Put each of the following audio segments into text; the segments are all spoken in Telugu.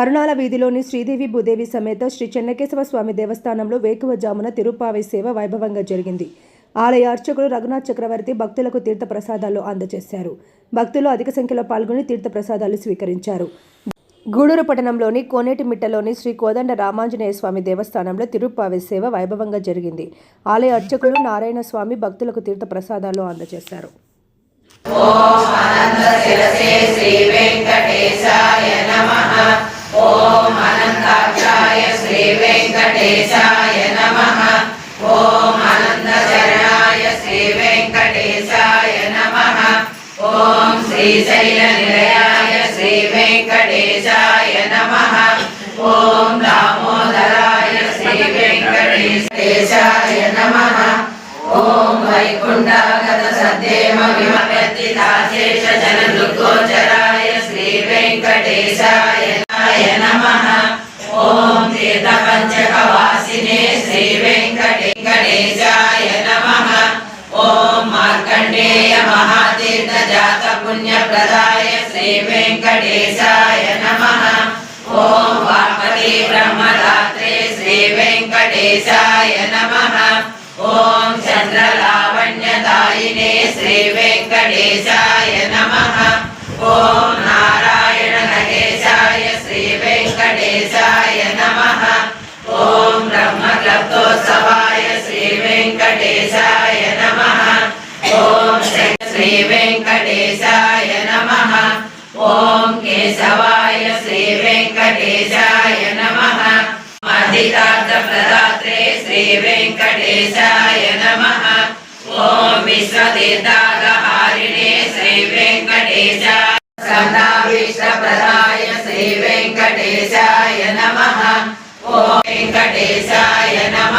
కరుణాల వీధిలోని శ్రీదేవి భూదేవి సమేత శ్రీ చెన్నకేశవ స్వామి దేవస్థానంలో వేకువజామున తిరుపావి సేవ వైభవంగా జరిగింది. ఆలయ అర్చకులు రఘునాథ్ చక్రవర్తి భక్తులకు తీర్థ ప్రసాదాలు అందజేశారు. భక్తులు అధిక సంఖ్యలో పాల్గొని తీర్థ ప్రసాదాలు స్వీకరించారు. గూడూరు పట్టణంలోని కోనేటిమిట్టలోని శ్రీ కోదండ రామాంజనేయ స్వామి దేవస్థానంలో తిరుపావి సేవ వైభవంగా జరిగింది. ఆలయ అర్చకులు నారాయణ స్వామి భక్తులకు తీర్థ ప్రసాదాలు అందజేశారు శిరసే శ్రీ వెంకటేశాయ నమః. ఓం అనంతాక్షాయ శ్రీ వెంకటేశాయ నమ. ఓం అనంతచరణాయ శ్రీ వెంకటేశాయ నమ. ఓం శ్రీశైల నిలయాయ శ్రీ వెంకటేశాయ నమ. ఓం దామోదరాయ శ్రీ వెంకటేశాయ నమ. ఓం వైకుంఠాగత సద్దేమ దాశేష జన దుర్గోచరాయ శ్రీ వెంకటేశాయ ఓం తీర్థ పంచక వాసినే శ్రీ వెంకటేశాయ నమ. ఓం మార్కండేయ మహాతీర్థ జాత పుణ్య ప్రదాయ శ్రీ వెంకటేశాయ నమ. ఓం వాపతి బ్రహ్మదాత్రే శ్రీ వెంకటేశాయ నమ. ఓం చంద్రలావణ్యదాయినే శ్రీ వెంకటేశాయ నమ. వెంకటేశాయ నమ. ఓం విశ్వతీర్థాగహారిణే శ్రీ వెంకటేశాయ సదావిష్ట ప్రదాయ శ్రీ వెంకటేశాయ నమ. ఓం వెంకటేశాయ నమ.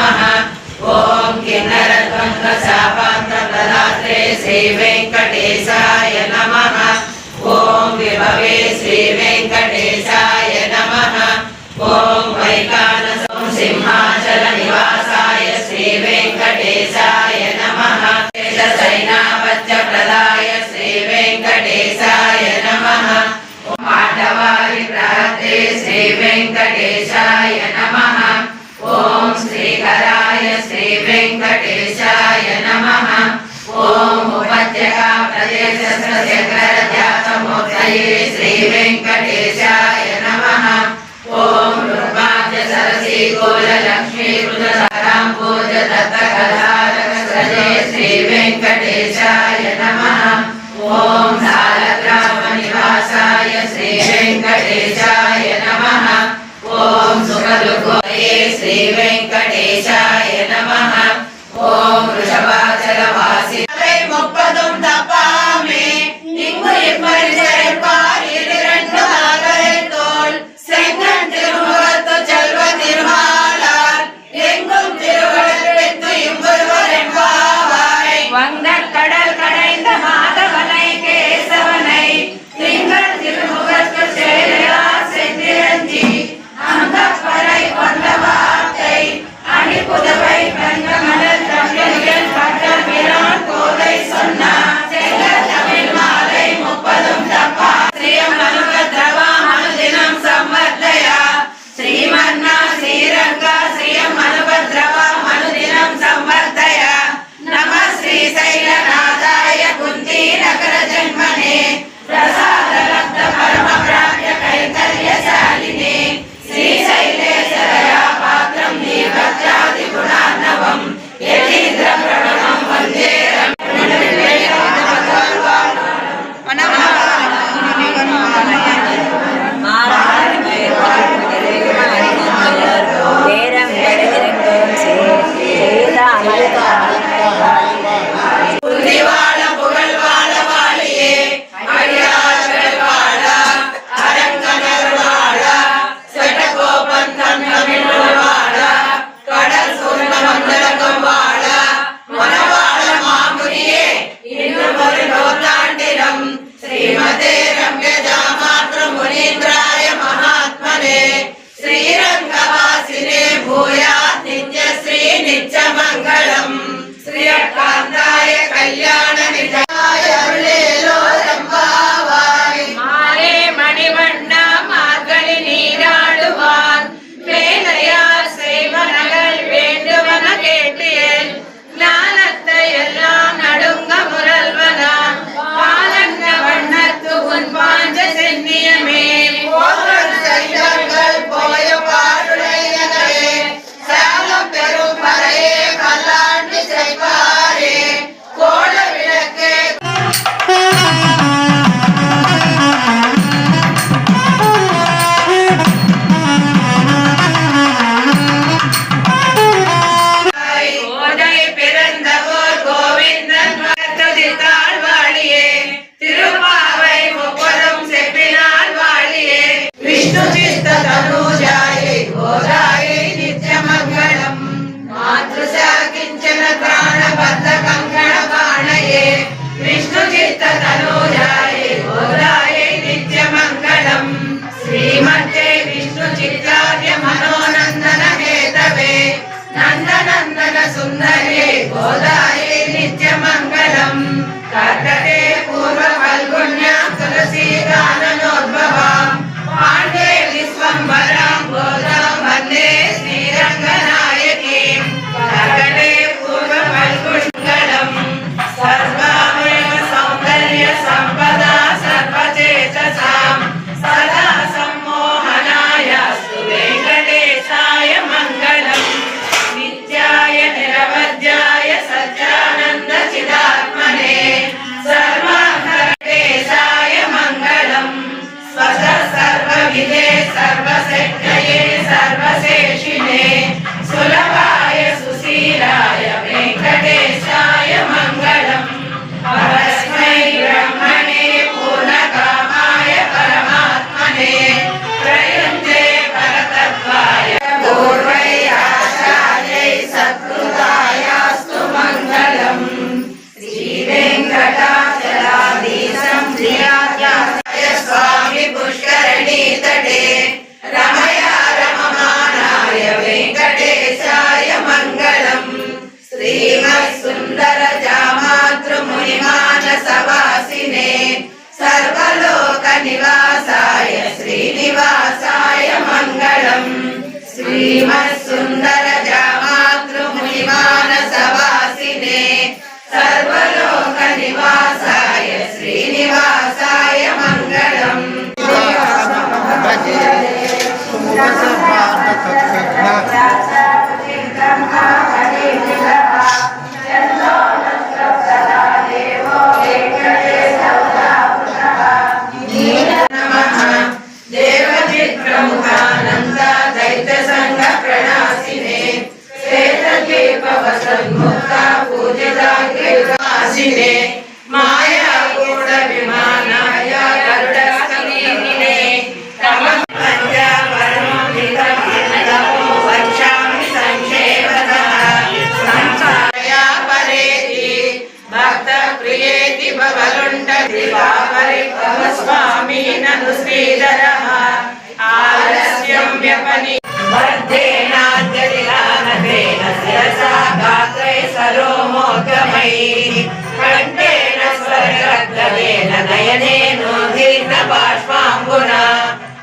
ఓం కిన్నరత్వంగ శాపాంత ప్రదాత్రే శ్రీ వెంకటేశాయ నమ. ఓం విభవే శ్రీ వెంకటేశాయ నమ. ఓం వైకానసం సింహాచల మాధవారి ప్రాతే శ్రీ వెంకటేశాయ నమ. ఓం శ్రీకరాయ శ్రీ వెంకటేశాయ నమ. ఓం ఉపత్యకా ప్రదేశ చక్ర ధ్యాతమూర్తయే శ్రీ వెంకటేశాయ నమ. ఓం రుగ్మాద్య సరసీ గోల లక్ష్మీ కృత సరాంబోజ దత్త కళారక సజే శ్రీ వెంకటేశాయ నమ. ఓం సాలగ్రామ నివాసాయ శ్రీ వెంకటేశాయ నమః ఓం సుఖదుర్గోయే శ్రీ వెంకటేశాయ నమః ఓం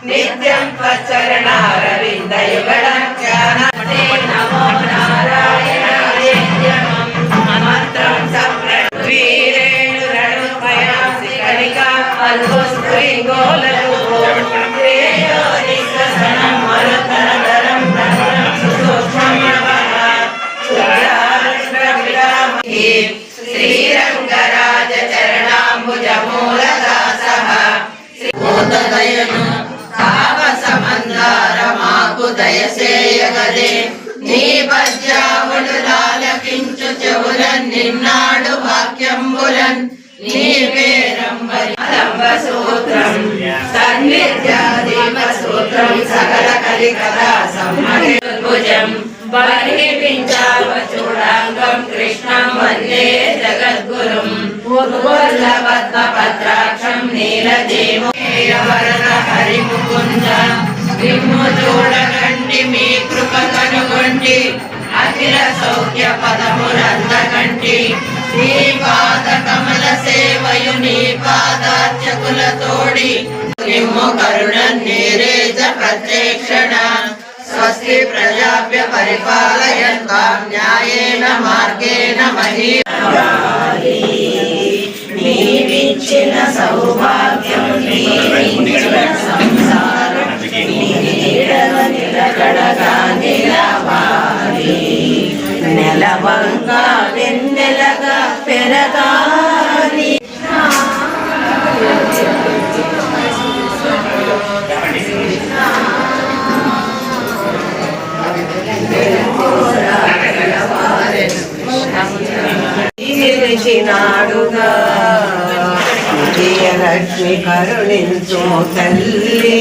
నిత్యం త్వచ్చరణారవిందయుగళం ధ్యానమణే నమో నారాయణాయ మంత్రం కణికా మరుతరతరం ప్రణవం సుసూక్ష్మమవః సురారుష్ట్రవిరామహి శ్రీరంగరాజ చరణాంబుజమూలదాసః మాకు దయసేయగదే నీ పద్యాములు లాలకించు చెవులన్ నిన్నాడు వాక్యంబులన్. నీ పేరంబ సూత్రం సన్నిధ్యాదీప సూత్రం సకల కలికదా సంభుజం పరిపించావ చూడాంగం కృష్ణం వందే జగద్గురుం. ఉద్వల్ల పద్మ పద్మపత్రాక్షం నీలదేవరణ హరిముకుంద. నిమ్ము చూడకండి మీ కృప కనుగొండి. అఖిల సౌఖ్య పదములందకండి. నీ పాద కమల సేవయు నీ పాదార్చకుల తోడి. నిమ్ము కరుణ నీరేజ ప్రత్యేక్షణ. స్వస్తి ప్రజాభ్య పరిపాలయంతా న్యాయేన మార్గేణ మహీ నీవిచ్చిన సౌభాగ్యం నీవిచ్చిన సంసారం నిలవాలి నెలవంగా వెన్నెలగా పెరగాలి. నిలిచినాడుగా విజయలక్ష్మి కరుణించు తల్లి.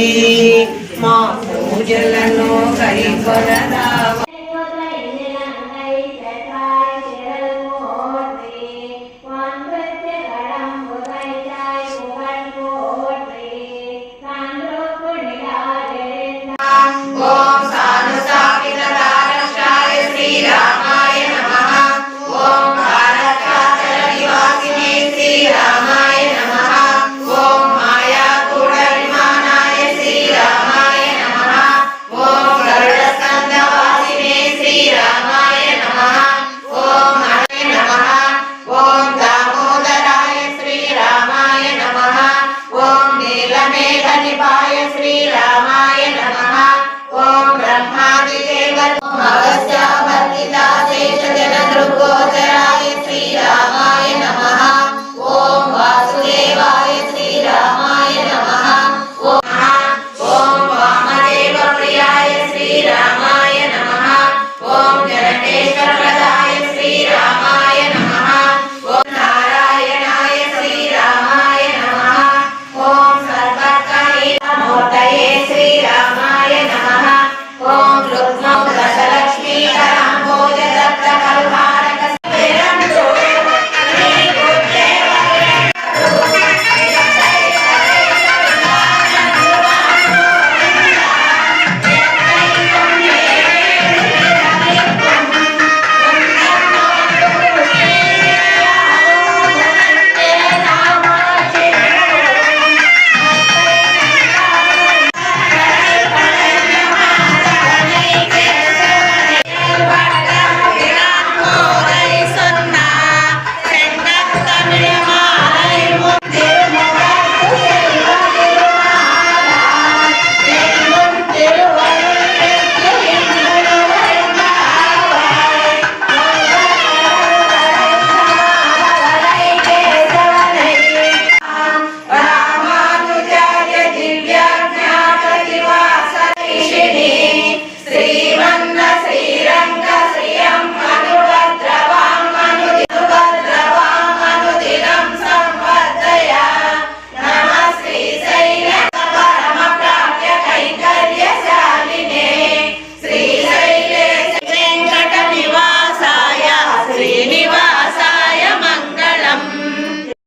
మా పూజలను కైకొనరావా.